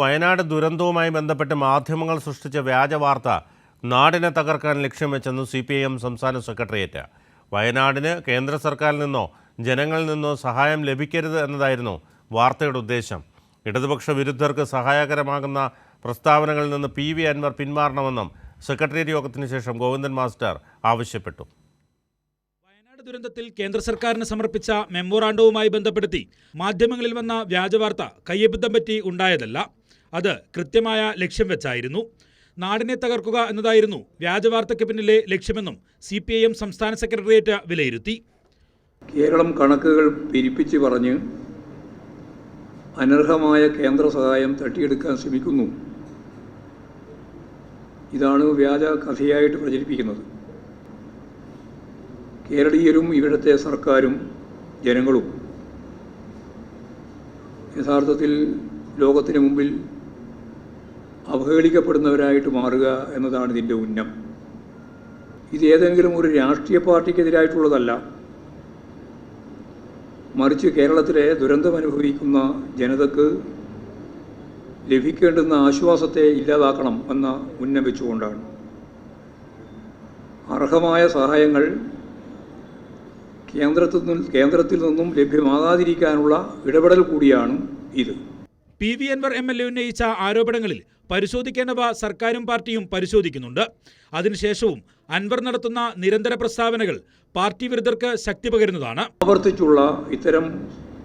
വയനാട് ദുരന്തവുമായി ബന്ധപ്പെട്ട് മാധ്യമങ്ങൾ സൃഷ്ടിച്ച വ്യാജ വാർത്ത നാടിനെ തകർക്കാൻ ലക്ഷ്യം വെച്ചെന്ന് സി പി ഐ എം സംസ്ഥാന സെക്രട്ടേറിയറ്റ്. വയനാടിന് കേന്ദ്ര സർക്കാരിൽ നിന്നോ ജനങ്ങളിൽ നിന്നോ സഹായം ലഭിക്കരുത് എന്നതായിരുന്നു വാർത്തയുടെ ഉദ്ദേശം. ഇടതുപക്ഷ വിരുദ്ധർക്ക് സഹായകരമാകുന്ന പ്രസ്താവനകളിൽ നിന്ന് പി വി അൻവർ പിന്മാറണമെന്നും സെക്രട്ടേറിയറ്റ് യോഗത്തിന് ശേഷം ഗോവിന്ദൻ മാസ്റ്റർ ആവശ്യപ്പെട്ടു. വയനാട് ദുരന്തത്തിൽ കേന്ദ്ര സർക്കാരിന് സമർപ്പിച്ച മെമ്മോറാണ്ടവുമായി ബന്ധപ്പെടുത്തി മാധ്യമങ്ങളിൽ വന്ന വ്യാജവാർത്ത കയ്യബദ്ധം പറ്റി ഉണ്ടായതല്ല അത് കൃത്യമായ ലക്ഷ്യം വെച്ചായിരുന്നു. നാടിനെ തകർക്കുക എന്നതായിരുന്നു വ്യാജവാർത്തയ്ക്ക് പിന്നിലെ ലക്ഷ്യമെന്നും സി പി ഐ എം സംസ്ഥാന സെക്രട്ടേറിയറ്റ് വിലയിരുത്തി. കേരളം കണക്കുകൾ പെരിപ്പിച്ച് പറഞ്ഞ് അനർഹമായ കേന്ദ്ര സഹായം തട്ടിയെടുക്കാൻ ശ്രമിക്കുന്നു. ഇതാണ് വ്യാജ കഥയായിട്ട് പ്രചരിപ്പിക്കുന്നത്. കേരളീയരും ഇവിടുത്തെ സർക്കാരും ജനങ്ങളും യഥാർത്ഥത്തിൽ ലോകത്തിന് മുമ്പിൽ അവഹേളിക്കപ്പെടുന്നവരായിട്ട് മാറുക എന്നതാണ് ഇതിന്റെ ഉന്നം. ഇത് ഏതെങ്കിലും ഒരു രാഷ്ട്രീയ പാർട്ടിക്കെതിരായിട്ടുള്ളതല്ല. മറിച്ച് കേരളത്തിലെ ദുരന്തമനുഭവിക്കുന്ന ജനതക്ക് ലഭിക്കേണ്ടുന്ന ആശ്വാസത്തെ ഇല്ലാതാക്കണം എന്ന ഉന്നം വെച്ചുകൊണ്ടാണ്. അർഹമായ സഹായങ്ങൾ കേന്ദ്രത്തിൽ നിന്നും കേന്ദ്രത്തിൽ നിന്നും ലഭ്യമാകാതിരിക്കാനുള്ള ഇടപെടൽ കൂടിയാണ് ഇത്. P. V. Anvar M. L. A. ഉന്നയിച്ച ആരോപണങ്ങളിൽ പരിശോധിക്കേണ്ടവ സർക്കാരും പാർട്ടിയും പരിശോധിക്കുന്നുണ്ട്. അതിനുശേഷവും അൻവർ നടത്തുന്ന നിരന്തര പ്രസ്താവനകൾ പാർട്ടി വിരുദ്ധർക്ക് ശക്തി പകരുന്നതാണ്. ആവർത്തിച്ചുള്ള ഇത്തരം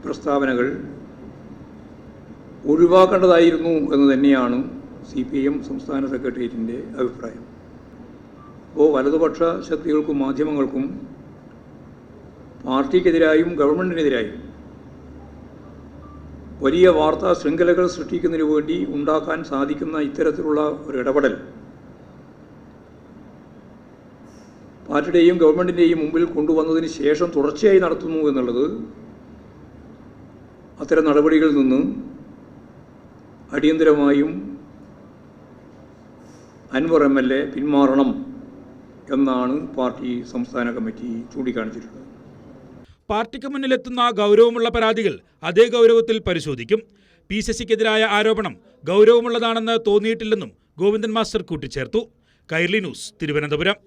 പ്രസ്താവനകൾ ഒഴിവാക്കേണ്ടതായിരുന്നു എന്ന് തന്നെയാണ് സി പി എം സംസ്ഥാന സെക്രട്ടേറിയറ്റിന്റെ അഭിപ്രായം. അപ്പോൾ വലതുപക്ഷ ശക്തികൾക്കും മാധ്യമങ്ങൾക്കും പാർട്ടിക്കെതിരായും ഗവൺമെന്റിനെതിരായും വലിയ വാർത്താ ശൃംഖലകൾ സൃഷ്ടിക്കുന്നതിന് വേണ്ടി ഉണ്ടാക്കാൻ സാധിക്കുന്ന ഇത്തരത്തിലുള്ള ഒരു ഇടപെടൽ. പാർട്ടിയുടെയും ഗവൺമെന്റിന്റെയും മുമ്പിൽ കൊണ്ടുവന്നതിന് ശേഷം തുടർച്ചയായി നടത്തുന്നു എന്നുള്ളത് അത്തരം നടപടികളിൽ നിന്ന് അടിയന്തരമായും അൻവർ എം എൽ എ പിന്മാറണം എന്നാണ് പാർട്ടി സംസ്ഥാന കമ്മിറ്റി ചൂണ്ടിക്കാണിച്ചിട്ടുള്ളത്. പാർട്ടിക്ക് മുന്നിലെത്തുന്ന ഗൗരവമുള്ള പരാതികൾ അതേ ഗൗരവത്തിൽ പരിശോധിക്കും. പി സി സിക്കെതിരായ ആരോപണം ഗൗരവമുള്ളതാണെന്ന് തോന്നിയിട്ടില്ലെന്നും ഗോവിന്ദൻ മാസ്റ്റർ കൂട്ടിച്ചേർത്തു. കൈർലി ന്യൂസ് തിരുവനന്തപുരം.